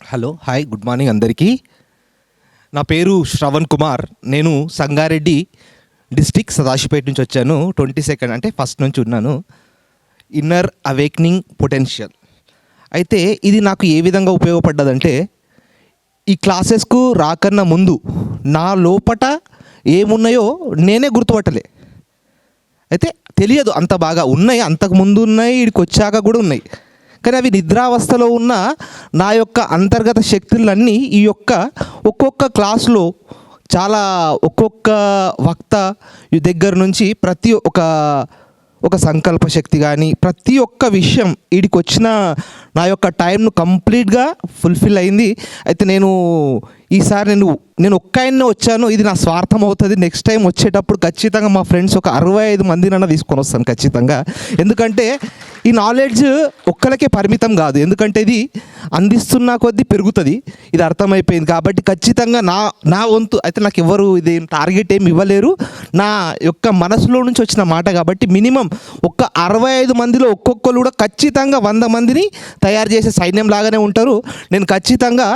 Hello hi good morning అందరికీ. నా పేరు శ్రవణ్ కుమార్. నేను సంగారెడ్డి డిస్టిక్ సదాశిపేట్ నుంచి వచ్చాను. ట్వంటీ సెకండ్ అంటే ఫస్ట్ నుంచి ఉన్నాను. Inner awakening potential. అయితే ఇది నాకు ఏ విధంగా ఉపయోగపడ్డదంటే ఈ క్లాసెస్కు రాకన్నా ముందు నా లోపట ఏమున్నాయో నేనే గుర్తుపట్టలే. అయితే తెలియదు అంత బాగా. ఉన్నాయి అంతకు ముందు ఉన్నాయి ఇక్కడికి వచ్చాక కూడా ఉన్నాయి. కానీ అవి నిద్రావస్థలో ఉన్న నా యొక్క అంతర్గత శక్తులన్నీ ఈ యొక్క ఒక్కొక్క క్లాస్లో చాలా ఒక్కొక్క వక్త ఈ దగ్గర నుంచి ప్రతి ఒక ఒక సంకల్ప శక్తి కానీ ప్రతి ఒక్క విషయం వీడికి వచ్చిన నా యొక్క టైంను కంప్లీట్గా ఫుల్ఫిల్ అయింది. అయితే నేను ఈసారి నేను నేను ఒక్కయన్నే వచ్చాను ఇది నా స్వార్థం అవుతుంది. నెక్స్ట్ టైం వచ్చేటప్పుడు ఖచ్చితంగా మా ఫ్రెండ్స్ ఒక అరవై ఐదు మందినన్నా తీసుకొని వస్తాను ఖచ్చితంగా. ఎందుకంటే ఈ నాలెడ్జ్ ఒక్కరికే పరిమితం కాదు. ఎందుకంటే ఇది అందిస్తున్న కొద్దీ పెరుగుతుంది. ఇది అర్థమైపోయింది. కాబట్టి ఖచ్చితంగా నా నా వంతు అయితే నాకు ఎవరు ఇది టార్గెట్ ఏమి ఇవ్వలేరు. నా యొక్క మనసులో నుంచి వచ్చిన మాట కాబట్టి మినిమం ఒక్క అరవై ఐదు మందిలో ఒక్కొక్కరు కూడా ఖచ్చితంగా వంద మందిని తయారు చేసే సైన్యం లాగానే ఉంటారు. నేను ఖచ్చితంగా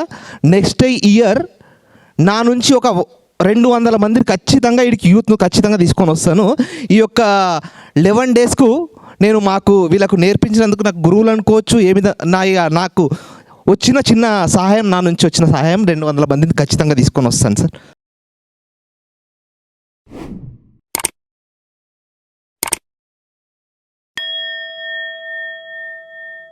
నెక్స్ట్ ఇయర్ నా నుంచి ఒక రెండు వందల మందిని ఖచ్చితంగా వీడికి యూత్ను ఖచ్చితంగా తీసుకొని వస్తాను. ఈ యొక్క లెవెన్ డేస్కు నేను మాకు వీళ్ళకు నేర్పించినందుకు నాకు గురువులు అనుకోవచ్చు ఏ విధ నా ఇక నాకు వచ్చిన చిన్న సహాయం నా నుంచి వచ్చిన సహాయం రెండు వందల మందిని ఖచ్చితంగా తీసుకొని వస్తాను సార్.